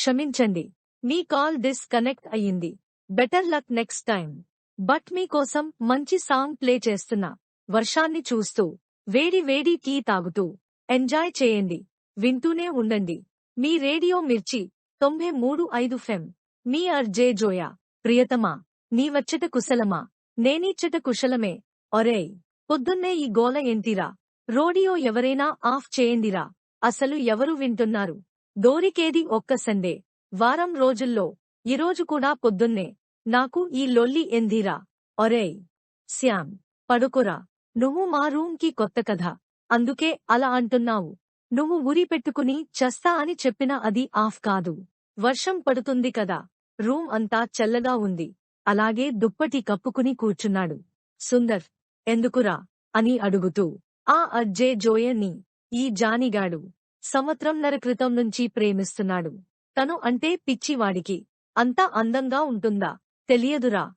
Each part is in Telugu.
క్షమించండి. మీ కాల్ డిస్కనెక్ట్ అయ్యింది. Better luck next time but మీకోసం మంచి సాంగ్ ప్లే చేస్తున్నా. వర్షాన్ని చూస్తూ వేడి వేడి టీ తాగుతూ ఎంజాయ్ చేయండి. వింటూనే ఉండండి. మీ రేడియో మిర్చి తొంభై మూడు ఐదు ఫెమ్ మీ అర్జే జోయా. ప్రియతమా నీ వచ్చట కుశలమా? నేనిచ్చట కుశలమే. ఒరేయ్ పొద్దున్నే ఈ గోల ఎంతిరా రోడియో ఎవరైనా ఆఫ్ చేయండిరా? అసలు ఎవరు వింటున్నారు? దోరికేది ఒక్క సండే. వారం రోజుల్లో. ఈరోజు కూడా పొద్దున్నే. నాకు ఈ లొల్లి ఎందిరా. ఒరేయ్. శ్యామ్. పడుకురా. నువ్వు మా రూంకి కొత్త కథ. అందుకే అలా అంటున్నావు. నువ్వు ఉరి పెట్టుకుని చస్తా అని చెప్పిన అది ఆఫ్ కాదు. వర్షం పడుతుంది కదా. రూమ్ అంతా చల్లగా ఉంది. అలాగే దుప్పటి కప్పుకుని కూర్చున్నాడు. సుందర్. ఎందుకురా? అని అడుగుతూ. ఆ అజ్జే జోయని ఈ జానిగాడు. సంవత్సరంన్నర క్రితం నుంచి ప్రేమిస్తున్నాడు. తను అంటే పిచ్చివాడికి. అంతా అందంగా ఉంటుందా? తెలియదురా.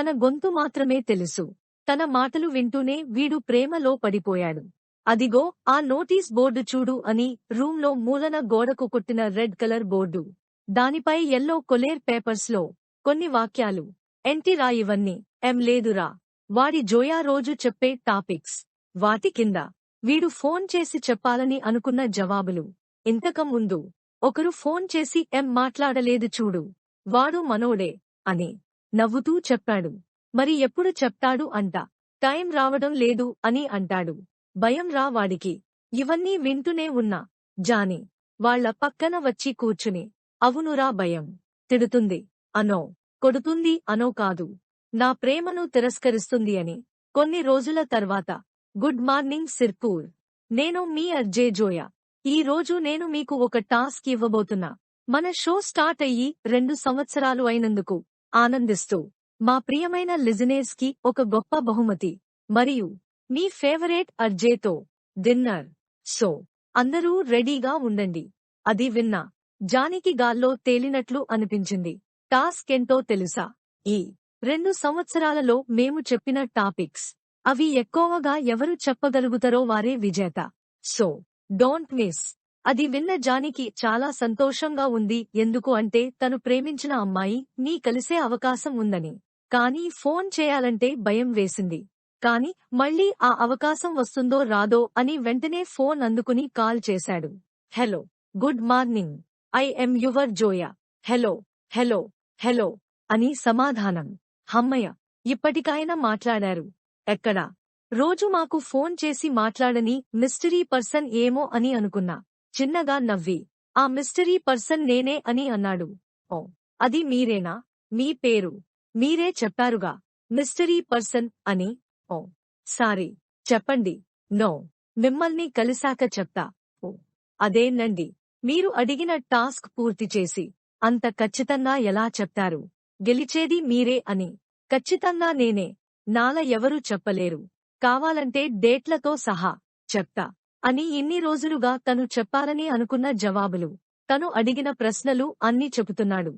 తన గొంతు మాత్రమే తెలుసు. తన మాటలు వింటూనే వీడు ప్రేమలో పడిపోయాడు. అదిగో ఆ నోటీస్ బోర్డు చూడు అని రూంలో మూలన గోడకు కొట్టిన రెడ్ కలర్ బోర్డు. దానిపై ఎల్లో కొలేర్ పేపర్స్లో కొన్ని వాక్యాలు. ఎంటిరా ఇవన్నీ ఎం లేదురా. వాడి జోయా రోజు చెప్పే టాపిక్స్. వాటి కింద. వీడు ఫోన్ చేసి చెప్పాలని అనుకున్న జవాబులు. ఇంతకముందు ఒకరు ఫోన్ చేసి ఎం మాట్లాడలేదు చూడు వాడు మనోడే అని నవ్వుతూ చెప్పాడు. మరి ఎప్పుడు చెప్తాడు అంట టైం రావడం లేదు అని అంటాడు. భయం రా వాడికి ఇవన్నీ వింటూనే ఉన్నా జాని వాళ్ళ పక్కన వచ్చి కూర్చుని అవునురా భయం తిడుతుంది అనో కొడుతుంది అనో కాదు నా ప్రేమను తిరస్కరిస్తుంది అని కొన్ని రోజుల తర్వాత గుడ్ మార్నింగ్ సిర్పూర్. నేను మీ అర్జే జోయా. ఈ రోజు నేను మీకు ఒక టాస్క్ ఇవ్వబోతున్నా. మన షో స్టార్ట్ అయ్యి రెండు సంవత్సరాలు అయినందుకు ఆనందిస్తూ. మా ప్రియమైన లిజనేర్స్కి ఒక గొప్ప బహుమతి. మరియు మీ ఫేవరెట్ అర్జేతో డిన్నర్. సో అందరూ రెడీగా ఉండండి. అది విన్నా జానికి గాల్లో తేలినట్లు అనిపించింది. టాస్క్ ఎంతో తెలుసా? ఈ రెండు సంవత్సరాలలో మేము చెప్పిన టాపిక్స్. అవి ఎక్కువగా ఎవరు చెప్పగలుగుతారో వారే విజేత. So don't miss. అది విన్న జానికి చాలా సంతోషంగా ఉంది. ఎందుకు అంటే తను ప్రేమించిన అమ్మాయి నీ కలిసే అవకాశం ఉందని. కానీ ఫోన్ చేయాలంటే భయం వేసింది. కాని మళ్ళీ ఆ అవకాశం వస్తుందో రాదో అని వెంటనే ఫోన్ అందుకుని కాల్ చేశాడు. Hello good morning. I am your Zoya. Hello hello hello అని సమాధానం. హమ్మయ్య ఇప్పటికైనా మాట్లాడారు. ఎక్కడా? రోజు మాకు ఫోన్ చేసి మాట్లాడని మిస్టరీ పర్సన్ ఏమో అని అనుకున్నా. చిన్నగా నవ్వి. ఆ మిస్టరీ పర్సన్ నేనే అని అన్నాడు. ఓ అది మీరేనా? మీ పేరు? మీరే చెప్పారుగా? మిస్టరీ పర్సన్ అని? Oh sorry. చెప్పండి. నో. మిమ్మల్ని కలిశాక చెప్తా. ఓ అదేనండి. మీరు అడిగిన టాస్క్ పూర్తి చేసి అంత ఖచ్చితంగా ఎలా చెప్తారు? గెలిచేది మీరే అని. ఖచ్చితంగా నేనే. నాల ఎవరూ చెప్పలేరు. కావాలంటే డేట్లతో సహా చెప్తా అని ఇన్ని రోజులుగా తను చెప్పాలని అనుకున్న జవాబులు. తను అడిగిన ప్రశ్నలు అన్నీ చెబుతున్నాడు.